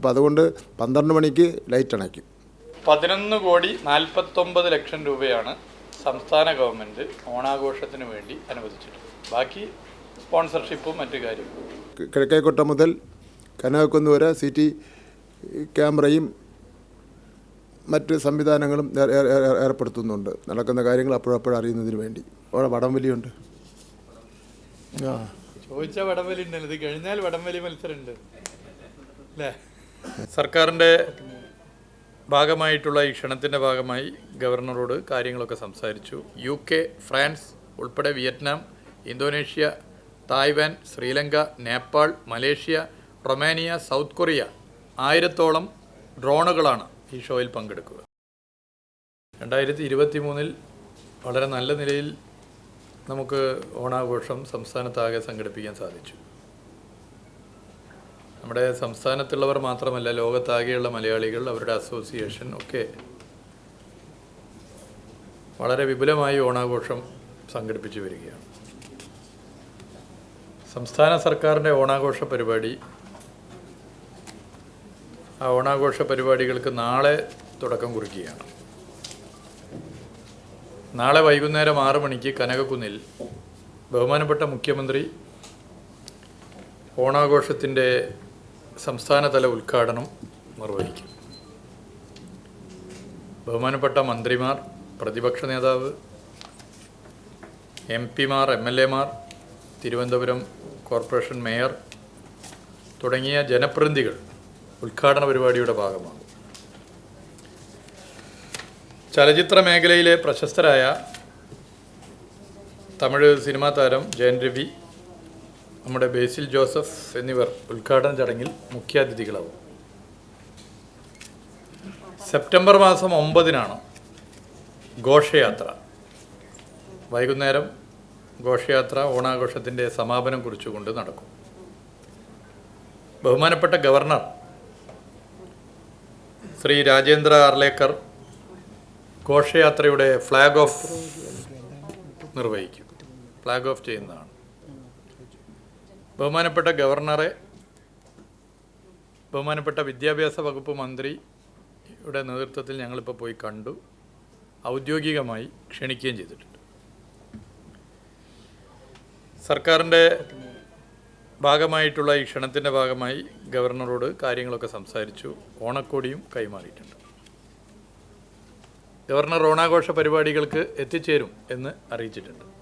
അപ്പോൾ അതുകൊണ്ട് പന്ത്രണ്ട് മണിക്ക് ലൈറ്റ് അണയ്ക്കും. പതിനൊന്ന് കോടി നാൽപ്പത്തൊമ്പത് ലക്ഷം രൂപയാണ് സംസ്ഥാന ഗവൺമെന്റ് ഓണാഘോഷത്തിന് വേണ്ടി അനുവദിച്ചിട്ടുള്ളത് ബാക്കി സ്പോൺസർഷിപ്പും മറ്റു കാര്യങ്ങളും കിഴക്കേക്കോട്ട മുതൽ കനകക്കുന്ന് വരെ സി ടി ക്യാമറയും മറ്റ് സംവിധാനങ്ങളും ഏർ- ഏർ- ഏർ- ഏർപ്പെടുത്തുന്നുണ്ട്. നടക്കുന്ന കാര്യങ്ങൾ അപ്പോഴപ്പോഴും അറിയുന്നതിന് വേണ്ടി. അവിടെ വടംവലിയുണ്ട്. ആ. ചോദിച്ചാൽ വടംവലി ഉണ്ടല്ലോ. ഇത് കഴിഞ്ഞാൽ വടംവലി മത്സരമുണ്ട്. അല്ലേ? സർക്കാരിന്റെ ഭാഗമായിട്ടുള്ള ഈ ക്ഷണത്തിന്റെ ഭാഗമായി ഗവർണറോട് കാര്യങ്ങളൊക്കെ സംസാരിച്ചു. യു കെ ഫ്രാൻസ് ഉൾപ്പെടെ Vietnam Indonesia Taiwan Sri Lanka Nepal Malaysia Romania South Korea ആയിരത്തോളം ഡ്രോണുകളാണ് ഈ ഷോയിൽ പങ്കെടുക്കുക. രണ്ടായിരത്തി ഇരുപത്തി മൂന്നിൽ വളരെ നല്ല നിലയിൽ നമുക്ക് ഓണാഘോഷം സംസ്ഥാനത്താകെ സംഘടിപ്പിക്കാൻ സാധിച്ചു. നമ്മുടെ സംസ്ഥാനത്തുള്ളവർ മാത്രമല്ല ലോകത്താകെയുള്ള മലയാളികൾ അവരുടെ അസോസിയേഷൻ ഒക്കെ വളരെ വിപുലമായി ഓണാഘോഷം സംഘടിപ്പിച്ചു വരികയാണ്. സംസ്ഥാന സർക്കാരിന്റെ ഓണാഘോഷ പരിപാടി ആ ഓണാഘോഷ പരിപാടികൾക്ക് നാളെ തുടക്കം കുറിക്കുകയാണ്. നാളെ വൈകുന്നേരം ആറ് മണിക്ക് കനകക്കുന്നിൽ ബഹുമാനപ്പെട്ട മുഖ്യമന്ത്രി ഓണാഘോഷത്തിന്റെ സംസ്ഥാനതല ഉദ്ഘാടനം നിർവഹിക്കും. ബഹുമാനപ്പെട്ട മന്ത്രിമാർ പ്രതിപക്ഷ നേതാവ് എം പിമാർ എം എൽ എമാർ തിരുവനന്തപുരം കോർപ്പറേഷൻ മേയർ തുടങ്ങിയ ജനപ്രതിനിധികൾ ഉദ്ഘാടന പരിപാടിയുടെ ഭാഗമാണ് ചലച്ചിത്ര മേഖലയിലെ പ്രശസ്തരായ തമിഴ് സിനിമാ താരം ജയൻ രവി നമ്മുടെ ബേസിൽ ജോസഫ് എന്നിവർ ഉദ്ഘാടന ചടങ്ങിൽ മുഖ്യാതിഥികളാവും. സെപ്റ്റംബർ മാസം ഒമ്പതിനാണ് ഘോഷയാത്ര. വൈകുന്നേരം ഘോഷയാത്ര ഓണാഘോഷത്തിന്റെ സമാപനം കുറിച്ചുകൊണ്ട് നടക്കും. ബഹുമാനപ്പെട്ട ഗവർണർ ശ്രീ രാജേന്ദ്ര ആർലേക്കർ ഘോഷയാത്രയുടെ ഫ്ലാഗ് ഓഫ് നിർവഹിക്കും. ഫ്ലാഗ് ഓഫ് ചെയ്യുന്നതാണ്. ബഹുമാനപ്പെട്ട ഗവർണറെ ബഹുമാനപ്പെട്ട വിദ്യാഭ്യാസ വകുപ്പ് മന്ത്രിയുടെ നേതൃത്വത്തിൽ ഞങ്ങളിപ്പോൾ പോയി കണ്ടു. ഔദ്യോഗികമായി ക്ഷണിക്കുകയും ചെയ്തിട്ടുണ്ട്. സർക്കാരിന്റെ ഭാഗമായിട്ടുള്ള ഈ ക്ഷണത്തിന്റെ ഭാഗമായി ഗവർണറോട് കാര്യങ്ങളൊക്കെ സംസാരിച്ചു. ഓണക്കോടിയും കൈമാറിയിട്ടുണ്ട്. ഗവർണർ ഓണാഘോഷ പരിപാടികൾക്ക് എത്തിച്ചേരും എന്ന് അറിയിച്ചിട്ടുണ്ട്.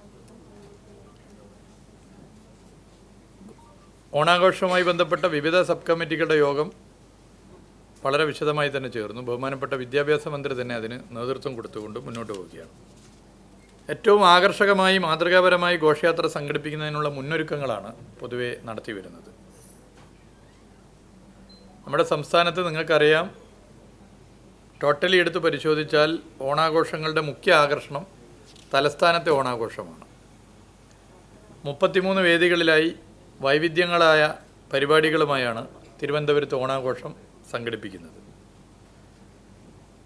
ഓണാഘോഷവുമായി ബന്ധപ്പെട്ട വിവിധ സബ് കമ്മിറ്റികളുടെ യോഗം വളരെ വിശദമായി തന്നെ ചേർന്നു. ബഹുമാനപ്പെട്ട വിദ്യാഭ്യാസ മന്ത്രി തന്നെ അതിന് നേതൃത്വം കൊടുത്തുകൊണ്ട് മുന്നോട്ട് പോവുകയാണ്. ഏറ്റവും ആകർഷകമായി മാതൃകാപരമായി ഘോഷയാത്ര സംഘടിപ്പിക്കുന്നതിനുള്ള മുന്നൊരുക്കങ്ങളാണ് പൊതുവെ നടത്തി വരുന്നത്. നമ്മുടെ സംസ്ഥാനത്ത് നിങ്ങൾക്കറിയാം ടോട്ടലി എടുത്ത് പരിശോധിച്ചാൽ ഓണാഘോഷങ്ങളുടെ മുഖ്യ ആകർഷണം തലസ്ഥാനത്തെ ഓണാഘോഷമാണ്. മുപ്പത്തിമൂന്ന് വേദികളിലായി വൈവിധ്യങ്ങളായ പരിപാടികളുമായാണ് തിരുവനന്തപുരത്ത് ഓണാഘോഷം സംഘടിപ്പിക്കുന്നത്.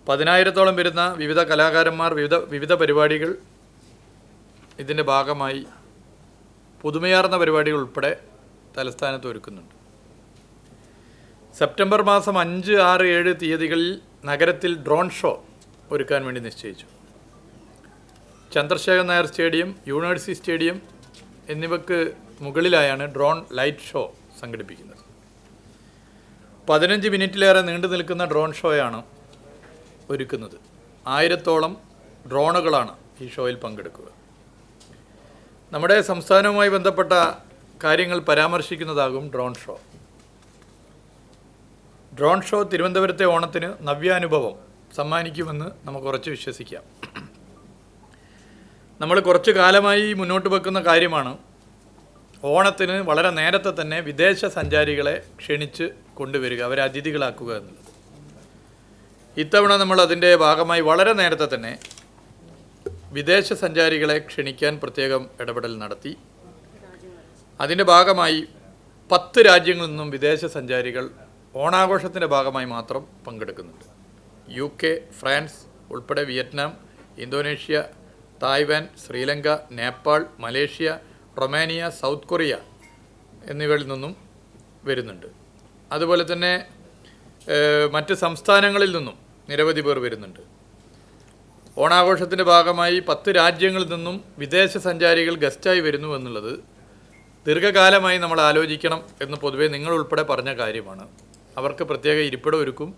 പതിനായിരത്തോളം വരുന്ന വിവിധ കലാകാരന്മാർ വിവിധ വിവിധ പരിപാടികൾ ഇതിന്റെ ഭാഗമായി പുതുമയാർന്ന പരിപാടികൾ ഉൾപ്പെടെ തലസ്ഥാനത്ത് ഒരുക്കുന്നുണ്ട്. സെപ്റ്റംബർ മാസം അഞ്ച് ആറ് ഏഴ് തീയതികളിൽ നഗരത്തിൽ ഡ്രോൺ ഷോ ഒരുക്കാൻ വേണ്ടി നിശ്ചയിച്ചു. Chandrashekhar Nair stadium university stadium എന്നിവക്ക് മുകളിലായാണ് ഡ്രോൺ ലൈറ്റ് ഷോ സംഘടിപ്പിക്കുന്നത്. പതിനഞ്ച് മിനിറ്റിലേറെ നീണ്ടു നിൽക്കുന്ന ഡ്രോൺ ഷോയാണ് ഒരുക്കുന്നത്. ആയിരത്തോളം ഡ്രോണുകളാണ് ഈ ഷോയിൽ പങ്കെടുക്കുക. നമ്മുടെ സംസ്ഥാനവുമായി ബന്ധപ്പെട്ട കാര്യങ്ങൾ പരാമർശിക്കുന്നതാകും ഡ്രോൺ ഷോ. ഡ്രോൺ ഷോ തിരുവനന്തപുരത്തെ ഓണത്തിന് നവ്യാനുഭവം സമ്മാനിക്കുമെന്ന് നമുക്ക് ഉറച്ചു വിശ്വസിക്കാം. നമ്മൾ കുറച്ചു കാലമായി മുന്നോട്ട് വെക്കുന്ന കാര്യമാണ് ഓണത്തിന് വളരെ നേരത്തെ തന്നെ വിദേശ സഞ്ചാരികളെ ക്ഷണിച്ച് കൊണ്ടുവരിക അവരെ അതിഥികളാക്കുക എന്നുള്ളത്. ഇത്തവണ നമ്മൾ അതിന്റെ ഭാഗമായി വളരെ നേരത്തെ തന്നെ വിദേശ സഞ്ചാരികളെ ക്ഷണിക്കാൻ പ്രത്യേകം ഇടപെടൽ നടത്തി. അതിന്റെ ഭാഗമായി പത്ത് രാജ്യങ്ങളിൽ നിന്നും വിദേശ സഞ്ചാരികൾ ഓണാഘോഷത്തിന്റെ ഭാഗമായി മാത്രം പങ്കെടുക്കുന്നുണ്ട്. യു കെ ഫ്രാൻസ് ഉൾപ്പെടെ Vietnam Indonesia Taiwan Sri Lanka Nepal Malaysia Romania South Korea എന്നിവയിൽ നിന്നും വരുന്നുണ്ട്. അതുപോലെ തന്നെ മറ്റ് സംസ്ഥാനങ്ങളിൽ നിന്നും നിരവധി പേർ വരുന്നുണ്ട്. ഓണാഘോഷത്തിന്റെ ഭാഗമായി പത്ത് രാജ്യങ്ങളിൽ നിന്നും വിദേശ സഞ്ചാരികൾ ഗസ്റ്റായി വരുന്നു എന്നുള്ളത് ദീർഘകാലമായി നമ്മൾ ആലോചിക്കണം എന്ന് പൊതുവേ നിങ്ങൾ ഉൾപ്പെടെ പറഞ്ഞ കാര്യമാണ്. അവർക്ക് പ്രത്യേക ഇരിപ്പിടം ഒരുക്കും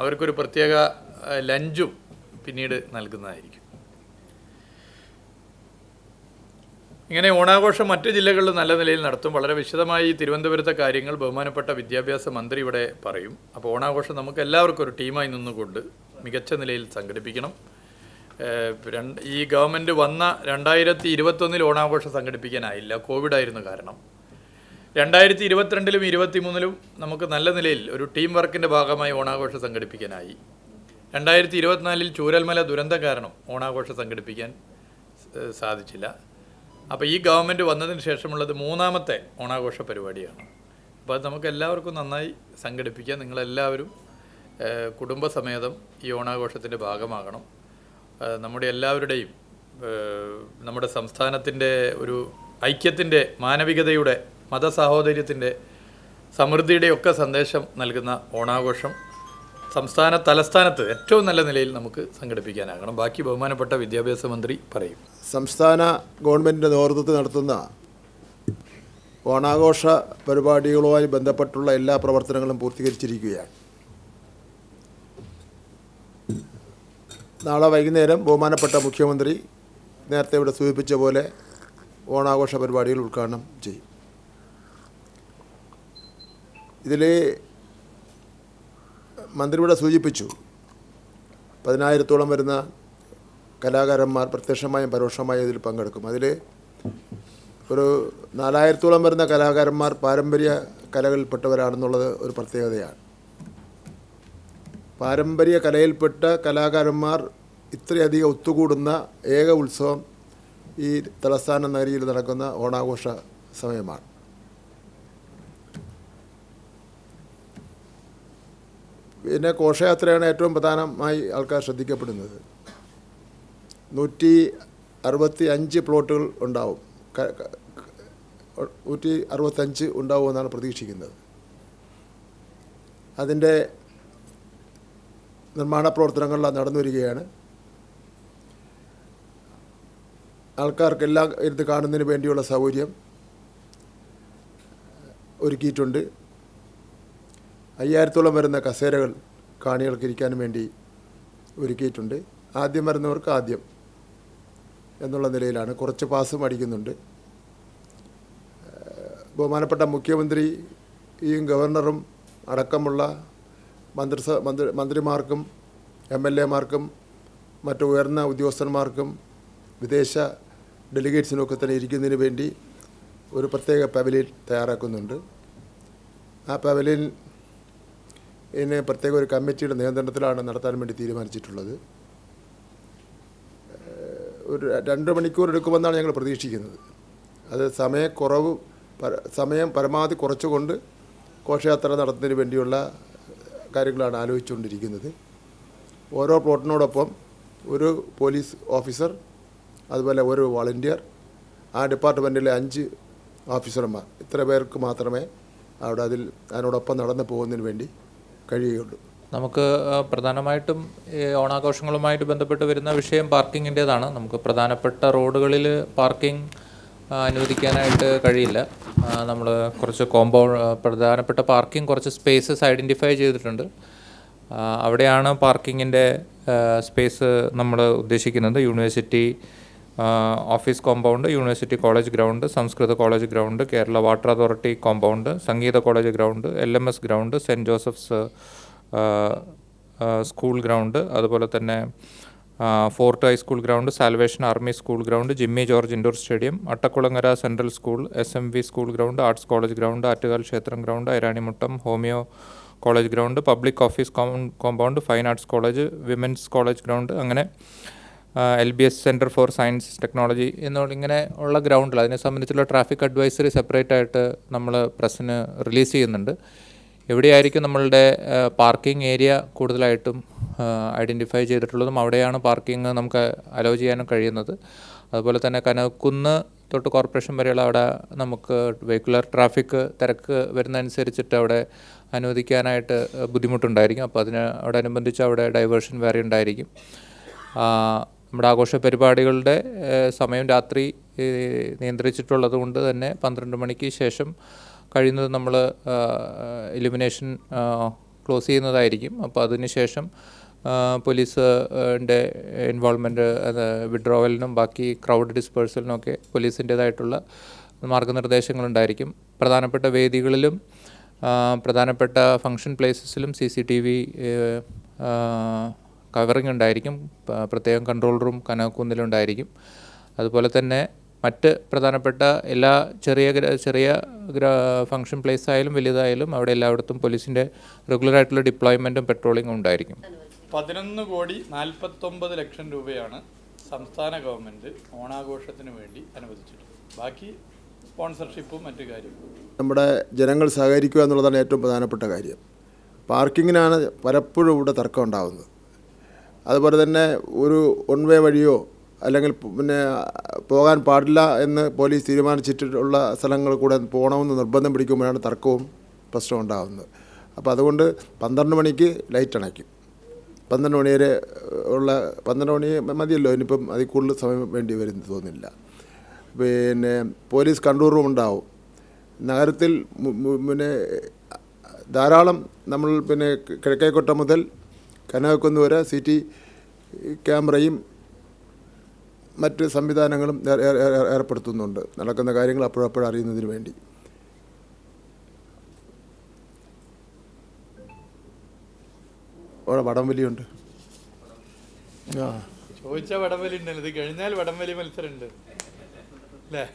അവർക്കൊരു പ്രത്യേക ലഞ്ചും പിന്നീട് നൽകുന്നതായിരിക്കും. ഇങ്ങനെ ഓണാഘോഷം മറ്റ് ജില്ലകളിൽ നല്ല നിലയിൽ നടത്തും. വളരെ വിശദമായി തിരുവനന്തപുരത്തെ കാര്യങ്ങൾ ബഹുമാനപ്പെട്ട വിദ്യാഭ്യാസ മന്ത്രി ഇവിടെ പറയും. അപ്പോൾ ഓണാഘോഷം നമുക്ക് എല്ലാവർക്കും ഒരു ടീമായി നിന്നുകൊണ്ട് മികച്ച നിലയിൽ സംഘടിപ്പിക്കണം. രണ്ട് ഈ ഗവൺമെന്റ് വന്ന രണ്ടായിരത്തി ഇരുപത്തൊന്നിൽ ഓണാഘോഷം സംഘടിപ്പിക്കാനായില്ല. കോവിഡായിരുന്നു കാരണം. രണ്ടായിരത്തി ഇരുപത്തിരണ്ടിലും ഇരുപത്തിമൂന്നിലും നമുക്ക് നല്ല നിലയിൽ ഒരു ടീം വർക്കിന്റെ ഭാഗമായി ഓണാഘോഷം സംഘടിപ്പിക്കാനായി. രണ്ടായിരത്തി ഇരുപത്തിനാലിൽ ചൂരൽമല ദുരന്തം കാരണം ഓണാഘോഷം സംഘടിപ്പിക്കാൻ സാധിച്ചില്ല. അപ്പോൾ ഈ ഗവൺമെന്റ് വന്നതിന് ശേഷമുള്ളത് മൂന്നാമത്തെ ഓണാഘോഷ പരിപാടിയാണ്. അപ്പോൾ അത് നമുക്ക് എല്ലാവർക്കും നന്നായി സംഘടിപ്പിക്കാം. നിങ്ങളെല്ലാവരും കുടുംബസമേതം ഈ ഓണാഘോഷത്തിന്റെ ഭാഗമാകണം. നമ്മുടെ എല്ലാവരുടെയും നമ്മുടെ സംസ്ഥാനത്തിന്റെ ഒരു ഐക്യത്തിന്റെ മാനവികതയുടെ മതസാഹോദര്യത്തിന്റെ സമൃദ്ധിയുടെയൊക്കെ സന്ദേശം നൽകുന്ന ഓണാഘോഷം സംസ്ഥാന തലസ്ഥാനത്ത് ഏറ്റവും നല്ല നിലയിൽ നമുക്ക് സംഘടിപ്പിക്കാനാകണം. ബാക്കി ബഹുമാനപ്പെട്ട വിദ്യാഭ്യാസ മന്ത്രി പറയും. സംസ്ഥാന ഗവൺമെന്റിന്റെ നേതൃത്വത്തിൽ നടത്തുന്ന ഓണാഘോഷ പരിപാടികളുമായി ബന്ധപ്പെട്ടുള്ള എല്ലാ പ്രവർത്തനങ്ങളും പൂർത്തീകരിച്ചിരിക്കുകയാണ്. നാളെ വൈകുന്നേരം ബഹുമാനപ്പെട്ട മുഖ്യമന്ത്രി നേരത്തെ ഇവിടെ സൂചിപ്പിച്ച പോലെ ഓണാഘോഷ പരിപാടികൾ ഉദ്ഘാടനം ചെയ്യും. ഇതിൽ മന്ത്രി ഇവിടെ സൂചിപ്പിച്ചു. പതിനായിരത്തോളം വരുന്ന കലാകാരന്മാർ പ്രത്യക്ഷമായും പരോക്ഷമായും ഇതിൽ പങ്കെടുക്കും. അതിൽ ഒരു നാലായിരത്തോളം വരുന്ന കലാകാരന്മാർ പാരമ്പര്യ കലകളിൽപ്പെട്ടവരാണെന്നുള്ളത് ഒരു പ്രത്യേകതയാണ്. പാരമ്പര്യ കലയിൽപ്പെട്ട കലാകാരന്മാർ ഇത്രയധികം ഒത്തുകൂടുന്ന ഏക ഉത്സവം ഈ തലസ്ഥാന നഗരിയിൽ നടക്കുന്ന ഓണാഘോഷ സമയമാണ്. പിന്നെ ഘോഷയാത്രയാണ് ഏറ്റവും പ്രധാനമായി ആൾക്കാർ ശ്രദ്ധിക്കപ്പെടുന്നത്. നൂറ്റി അറുപത്തി അഞ്ച് പ്ലോട്ടുകൾ ഉണ്ടാവും നൂറ്റി അറുപത്തഞ്ച് ഉണ്ടാവുമെന്നാണ് പ്രതീക്ഷിക്കുന്നത്. അതിന്റെ നിർമ്മാണ പ്രവർത്തനങ്ങളെല്ലാം നടന്നു വരികയാണ്. ആൾക്കാർക്കെല്ലാം ഇരുന്ന് കാണുന്നതിന് വേണ്ടിയുള്ള സൗകര്യം ഒരുക്കിയിട്ടുണ്ട്. അയ്യായിരത്തോളം വരുന്ന കസേരകൾ കാണികൾക്ക് ഇരിക്കാനും വേണ്ടി ഒരുക്കിയിട്ടുണ്ട്. ആദ്യം വരുന്നവർക്ക് ആദ്യം എന്നുള്ള നിലയിലാണ്. കുറച്ച് പാസും അടിക്കുന്നുണ്ട് ബഹുമാനപ്പെട്ട മുഖ്യമന്ത്രിയും ഗവർണറും അടക്കമുള്ള മന്ത്രിസ മന്ത്രി മന്ത്രിമാർക്കും എം എൽ എമാർക്കും മറ്റു ഉയർന്ന ഉദ്യോഗസ്ഥന്മാർക്കും വിദേശ ഡെലിഗേറ്റ്സിനൊക്കെ തന്നെ ഇരിക്കുന്നതിന് വേണ്ടി ഒരു പ്രത്യേക പവലിയൻ തയ്യാറാക്കുന്നുണ്ട്. ആ പവലിയൻ ഇതിന് പ്രത്യേക ഒരു കമ്മിറ്റിയുടെ നിയന്ത്രണത്തിലാണ് നടത്താൻ വേണ്ടി തീരുമാനിച്ചിട്ടുള്ളത്. ഒരു രണ്ട് മണിക്കൂർ എടുക്കുമെന്നാണ് ഞങ്ങൾ പ്രതീക്ഷിക്കുന്നത്. അത് സമയക്കുറവ് സമയം പരമാവധി കുറച്ചുകൊണ്ട് ഘോഷയാത്ര നടത്തുന്നതിന് വേണ്ടിയുള്ള കാര്യങ്ങളാണ് ആലോചിച്ചുകൊണ്ടിരിക്കുന്നത്. ഓരോ പ്ലോട്ടിനോടൊപ്പം ഒരു പോലീസ് ഓഫീസർ അതുപോലെ ഒരു വോളണ്ടിയർ ആ ഡിപ്പാർട്ട്മെന്റിലെ അഞ്ച് ഓഫീസർമാർ ഇത്ര പേർക്ക് മാത്രമേ അവിടെ അതിൽ അതിനോടൊപ്പം നടന്നു പോകുന്നതിന് വേണ്ടി കഴിയുകയുള്ളൂ നമുക്ക് പ്രധാനമായിട്ടും ഈ ഓണാഘോഷങ്ങളുമായിട്ട് ബന്ധപ്പെട്ട് വരുന്ന വിഷയം പാർക്കിങ്ങിന്റേതാണ്. നമുക്ക് പ്രധാനപ്പെട്ട റോഡുകളിൽ പാർക്കിംഗ് അനുവദിക്കാനായിട്ട് കഴിയില്ല. നമ്മൾ കുറച്ച് കോമ്പൗണ്ട് പ്രധാനപ്പെട്ട പാർക്കിംഗ് കുറച്ച് സ്പേസസ് ഐഡന്റിഫൈ ചെയ്തിട്ടുണ്ട്. അവിടെയാണ് പാർക്കിങ്ങിന്റെ സ്പേസ് നമ്മൾ ഉദ്ദേശിക്കുന്നത്. University office compound university college ground Sanskrit college ground Kerala water authority compound Sangeetha college ground L M S ground saint Joseph's school ground അതുപോലെ തന്നെ fort high school ground salvation army school ground Jimmy George indoor stadium Attakulangara central school S M V school ground arts college ground Attukal ക്ഷേത്രം ground Iranimuttam homeo college ground public office compound fine arts college women's college ground അങ്ങനെ L B S centre for science technology എന്നുള്ള ഇങ്ങനെ ഉള്ള ഗ്രൗണ്ടിൽ അതിനെ സംബന്ധിച്ചുള്ള traffic advisory separate ആയിട്ട് നമ്മൾ പ്രസ്സിന് റിലീസ് ചെയ്യുന്നുണ്ട്. എവിടെയായിരിക്കും നമ്മളുടെ പാർക്കിംഗ് ഏരിയ കൂടുതലായിട്ടും ഐഡന്റിഫൈ ചെയ്തിട്ടുള്ളതും അവിടെയാണ് പാർക്കിംഗ് നമുക്ക് അലോ ചെയ്യാനും കഴിയുന്നത്. അതുപോലെ തന്നെ കനകുന്ന് തൊട്ട് കോർപ്പറേഷൻ വരെയുള്ള അവിടെ നമുക്ക് വെഹിക്കുലർ ട്രാഫിക് തിരക്ക് വരുന്നതനുസരിച്ചിട്ട് അവിടെ അനുവദിക്കാനായിട്ട് ബുദ്ധിമുട്ടുണ്ടായിരിക്കും. അപ്പോൾ അതിന് അവിടെ അനുബന്ധിച്ച് അവിടെ ഡൈവേർഷൻ വേറെ ഉണ്ടായിരിക്കും നമ്മുടെ ആഘോഷ പരിപാടികളുടെ സമയം രാത്രി നിയന്ത്രിച്ചിട്ടുള്ളത് കൊണ്ട് തന്നെ പന്ത്രണ്ട് മണിക്ക് ശേഷം കഴിയുന്നത് നമ്മൾ ഇലുമിനേഷൻ ക്ലോസ് ചെയ്യുന്നതായിരിക്കും. അപ്പോൾ അതിന് ശേഷം പോലീസിന്റെ ഇൻവോൾവ്മെന്റ് വിഡ്രോവലിനും ബാക്കി ക്രൗഡ് ഡിസ്പേഴ്സലിനും ഒക്കെ പോലീസിന്റേതായിട്ടുള്ള മാർഗനിർദ്ദേശങ്ങളുണ്ടായിരിക്കും. പ്രധാനപ്പെട്ട വേദികളിലും പ്രധാനപ്പെട്ട function പ്ലേസസിലും C C T V covering ഉണ്ടായിരിക്കും പ്രത്യേകം കൺട്രോൾ റൂം കനകുന്നിലുണ്ടായിരിക്കും അതുപോലെ തന്നെ മറ്റ് പ്രധാനപ്പെട്ട എല്ലാ ചെറിയ ഗ്ര- ചെറിയ ഗ്ര ഫങ്ഷൻ പ്ലേസ് ആയാലും വലുതായാലും അവിടെ എല്ലായിടത്തും പോലീസിന്റെ റെഗുലറായിട്ടുള്ള ഡിപ്ലോയ്മെന്റും പെട്രോളിങ്ങും ഉണ്ടായിരിക്കും. പതിനൊന്ന് കോടി നാൽപ്പത്തൊമ്പത് ലക്ഷം രൂപയാണ് സംസ്ഥാന ഗവൺമെന്റ് ഓണാഘോഷത്തിന് വേണ്ടി അനുവദിച്ചിട്ടുള്ളത്. ബാക്കി സ്പോൺസർഷിപ്പും മറ്റു കാര്യങ്ങളും. നമ്മുടെ ജനങ്ങൾ സഹകരിക്കുക എന്നുള്ളതാണ് ഏറ്റവും പ്രധാനപ്പെട്ട കാര്യം. പാർക്കിങ്ങിനാണ് പലപ്പോഴും ഇവിടെ തർക്കം ഉണ്ടാകുന്നത് അതുപോലെ തന്നെ ഒരു വൺ വേ വഴിയോ അല്ലെങ്കിൽ പിന്നെ പോകാൻ പാടില്ല എന്ന് പോലീസ് തീരുമാനിച്ചിട്ടുള്ള സ്ഥലങ്ങൾ കൂടെ പോകണമെന്ന് നിർബന്ധം പിടിക്കുമ്പോഴാണ് തർക്കവും പ്രശ്നവും ഉണ്ടാകുന്നത്. അപ്പോൾ അതുകൊണ്ട് പന്ത്രണ്ട് മണിക്ക് ലൈറ്റ് അണയ്ക്കും. പന്ത്രണ്ട് മണി വരെ ഉള്ള പന്ത്രണ്ട് മണി മതിയല്ലോ. ഇനിയിപ്പം അതിൽ കൂടുതൽ സമയം വേണ്ടി വരുന്ന തോന്നില്ല പിന്നെ പോലീസ് കൺട്രോൾ റൂം ഉണ്ടാവും. നഗരത്തിൽ പിന്നെ ധാരാളം നമ്മൾ പിന്നെ കിഴക്കേക്കോട്ട മുതൽ കനകക്കുന്ന് സി ടി ക്യാമറയും മറ്റ് സംവിധാനങ്ങളും ഏർ- ഏർ- ഏർ- ഏർപ്പെടുത്തുന്നുണ്ട്. നടക്കുന്ന കാര്യങ്ങൾ അപ്പോഴപ്പോഴും അറിയുന്നതിന് വേണ്ടി. അവിടെ വടംവലിയുണ്ട്. ആ. ചോദിച്ചാൽ വടംവലി ഉണ്ടല്ലോ. ഇത് കഴിഞ്ഞാൽ വടംവലി മത്സരമുണ്ട്. അല്ലേ?